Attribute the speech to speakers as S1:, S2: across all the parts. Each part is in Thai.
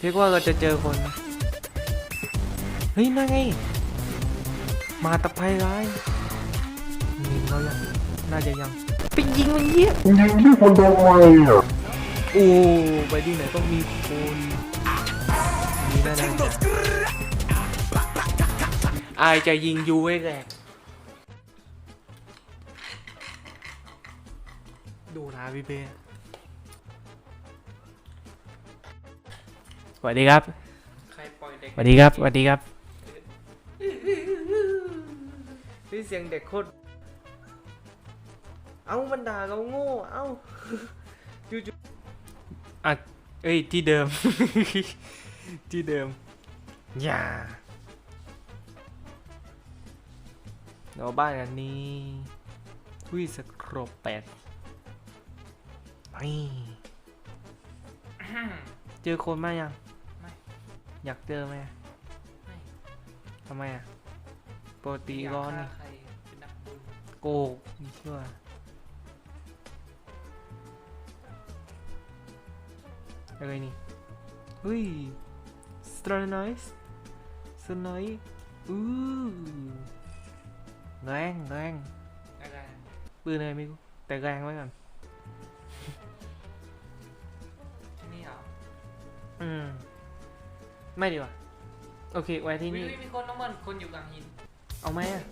S1: เรียกว่าเราจะเจอคนนะเฮ้ยนั่นไง มาตะไคร้ร้ายยิงเรายังน่าจะยังไปยิงมันเยี่ย
S2: ยิงที่คนทำไมอะ
S1: โอ้ไปที่ไหนต้องมีคนมีแน่ๆอายจะยิงยูให้แรกดูนะพี่เป้ สวัสดีครับ
S3: ใครปล่อยเด็ก
S1: สวัสดีครับสวัสดีครับนี่เสียงเด็กโคตรเอ้ามันด่าเราโง่ เอ้าจู่ๆอะเอ้ยที่เดิม ที่เดิม อย่าเราบ้านอันนี้ทุยสครบแปดไม่เจอคนมายัง
S3: ไม่
S1: อยากเจอไหม
S3: ไม่
S1: ทำไมอะปกติ
S3: อยาก
S1: ร้อน
S3: ฆ่า
S1: นี่
S3: ใครเป็นนักบุญ
S1: โกกนี่เชื่ออะไรนี่เฮ้ย สตรไนส์สไนส์อู้แรงแรง
S3: อะไร
S1: ปืนอะไรไม่รู้แต่แรงไว้ก่อน
S3: ที่นี่เหรอ
S1: อืม ไม่ดีกว่าโอเค ไว้ที่
S3: วิ
S1: นี่
S3: วมีคนน้ำมันคนอยู่กลางหิน
S1: เอาไหมอะ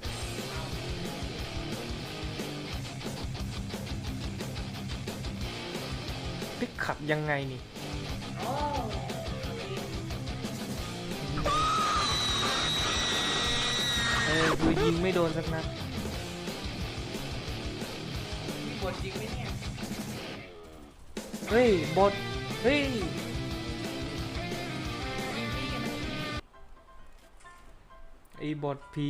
S1: พิกขับยังไงนี่
S3: โอ้
S1: เออคือยิงไม่โดนสักนัด
S3: มีบทจริงไหมเนี่ย
S1: เฮ้ยบอทเฮ้ย ไอ้บอทผี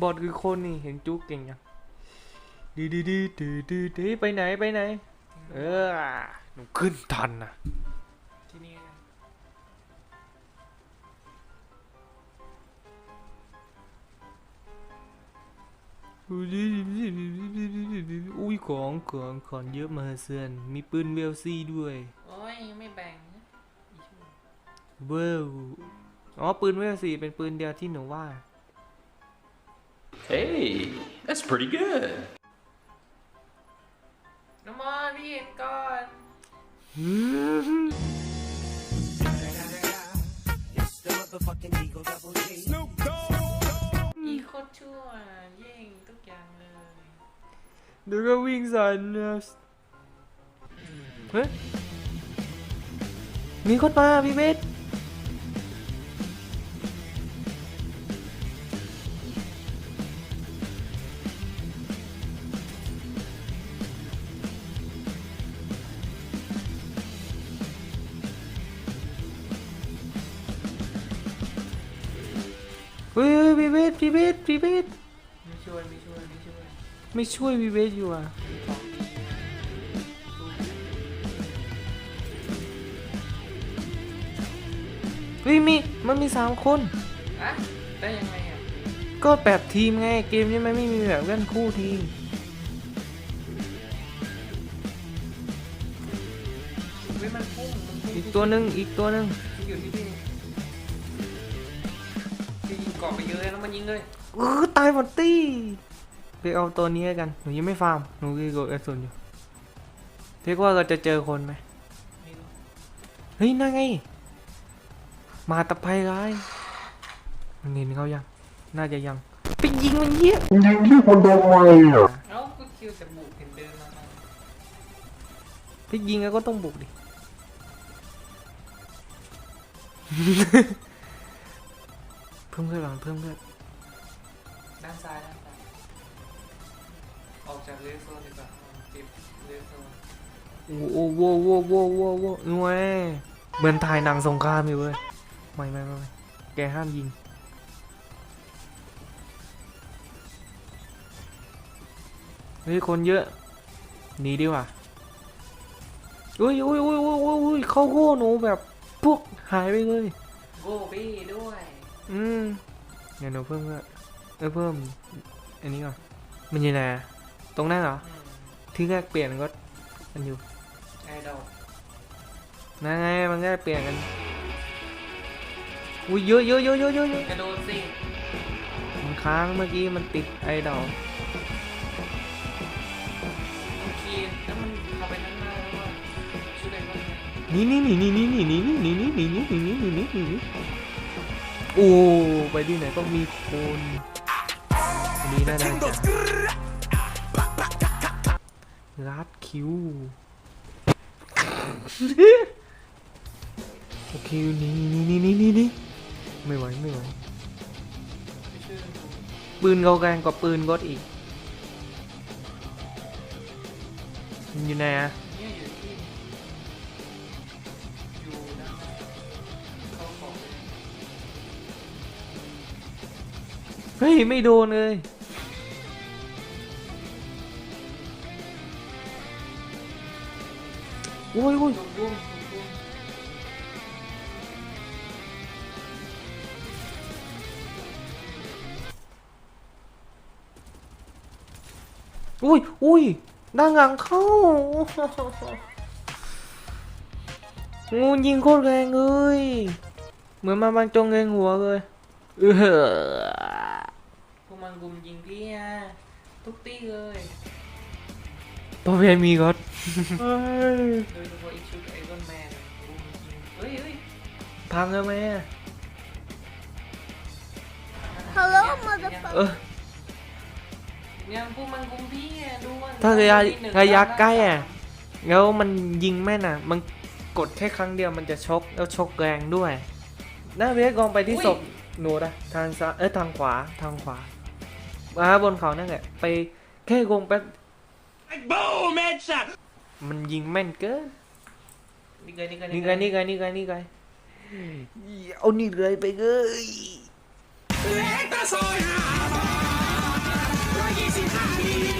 S1: บอทคือคนนี่เห็นจุกเก่งยังดีดีดีดีดีดีไปไหนไปไหน เออหนูขึ้นทันนะ
S3: ที่นี่นะ
S1: อุ้ยของของของเยอะมหาเสือนมีปืนเวลซี่ด้วย
S3: โอ้ย ไม่แบ่งนะอีชั่ว
S1: เว้าว อ๋อปืนเวลซี่เป็นปืนเดียวที่หนูว่า
S4: Hey, that's pretty good.
S3: น้ำมันพี่เห็นก่อนอีโคตรชั่วแย่งทุกอย่างเลย
S1: เดี๋ยวก็วิ่งใส่นะเฮ้ยมีคนมาพี่เบส เฮ้ยเฮ้ยพี่เบสพี่เบสพี่เบส
S3: ไม่ช่วยไม่ช่วยไม่ช่วย
S1: ไม่ช่วยพี่เบสอยู่อะ
S3: ของดีสู้
S1: เฮ้ยมีมันมีสามคน
S3: อะได้ยังไงอะ
S1: ก็แบบทีมไงเกมนี้มันไม่มีแบบเล่นคู่ทีม
S3: เว้ยมันพุ่งมันพุ่ง
S1: อีกตัวหนึ่งอีกตัวหนึ่ง
S3: ที่อยู่ที่พี่พี่ยิง เกาะไปเยอะแล้วมันยิงเลย
S1: เออตายหมดตี้ไปเอาตัวนี้แล้วกัน หนูยังไม่ฟาร์ม หนูคือกดกระสุนอยู่เรียกว่าเราจะเจอคนไหม
S3: ไม่รู้
S1: เฮ้ยนั่นไง มาตะไคร้ร้ายมันเห็นเขายัง น่าจะยัง ไปยิงมันเยี่ย
S2: ยิงที่คนทำไมอะ
S3: เอ้าก็คิวแต่บุกเห็นเดินมา
S1: ไปยิงแล้วก็ต้องบุกดิ เพิ่มเลือดก่อนเพิ่มเลือด
S3: ด้านซ้ายด้านซ้ายออกจากเลสโซนดีกว่าเก็บเลสโซน
S1: โอ้โหโว้โว้โว้โว้โว้หน่วยเหมือนถ่ายหนังสงครามอยู่เว้ยไม่ไม่ไม่ไม่แกห้ามยิงเฮ้ยคนเยอะหนีดีกว่าอุ้ยอุ้ยอุ้ยอุ้ยอุ้ยอุ้ยเข้าโง่หนูแบบ พวกหายไปเลย
S3: โกบี้ด้วย
S1: อืมเดี๋ยวหนูเพิ่มก็เออเพิ่ม อันนี้ก่อน มันอยู่ไหนอะตรงนั้นเหรอ
S3: อืม
S1: ที่แรกเปลี่ยนก็มันอยู่
S3: ไอดอล
S1: นั่นไงมันก็เปลี่ยนกัน อุ้ยเยอะเยอะเยอะเยอะเยอะเยอะ
S3: กระโดดสิ
S1: มันค้างเมื่อกี้มันติดไอ้ดอก
S3: โอเคแล้วมันเข้าไปนั่นมาแล้วว่าช่วยได้บ้างไหม
S1: นี่นี่นี่นี่นี่นี่นี่นี่นี่นี่นี่นี่นี่นี่นี่ โอ้ไปที่ไหนต้องมีคนนนี้น่าจะรัดคิวโอเคนี่นี่นี่นี่นี่นี่ไม่ไหวไม่ไหว
S3: ปื
S1: นเขาแรงกว่าปืนกดอีกอยู่ไหนอะ
S3: เฮ้
S1: ย ไม่โดนเลย โอ้ยโอ้ยอุ้ยอุ้ยด้านหลังเข้า งูยิงโคตรแรงเลย เหมือนมาบรรจงเงงหัวเลย เออ
S3: พวกมันกุมยิงพี่อะทุกตีเลย
S1: ตัวเพมีก็
S3: โดยเฉพาะอีชุดไอรอนแมนกุมยิงเฮ้ยเฮ้ย
S1: พังแล้วไหมอะ
S5: Hello, motherfucker.
S1: เออ
S3: เนี่ยพวกมันกุมพี่อะดูมัน
S1: ถ้าระยะ
S3: นิดหนึ่ง
S1: ระยะ
S3: ด้าน
S1: ใกล้อะ
S3: สาม
S1: แล้วมันยิงแม่นอะ มันกดแค่ครั้งเดียวมันจะชกแล้วชกแรงด้วยหน้าเวกองไปที่ศพหนูนะทางซ้ายเอ้ยทางขวาทางขวา มาบนเขานั่นแหละไปแค่วงแป๊
S4: บ
S1: มันยิงแม่นเกิน
S3: นี่ไงนี่ไง
S1: นี่ไงนี่ไงนี่ไงเอานี่เลยไปเลยกต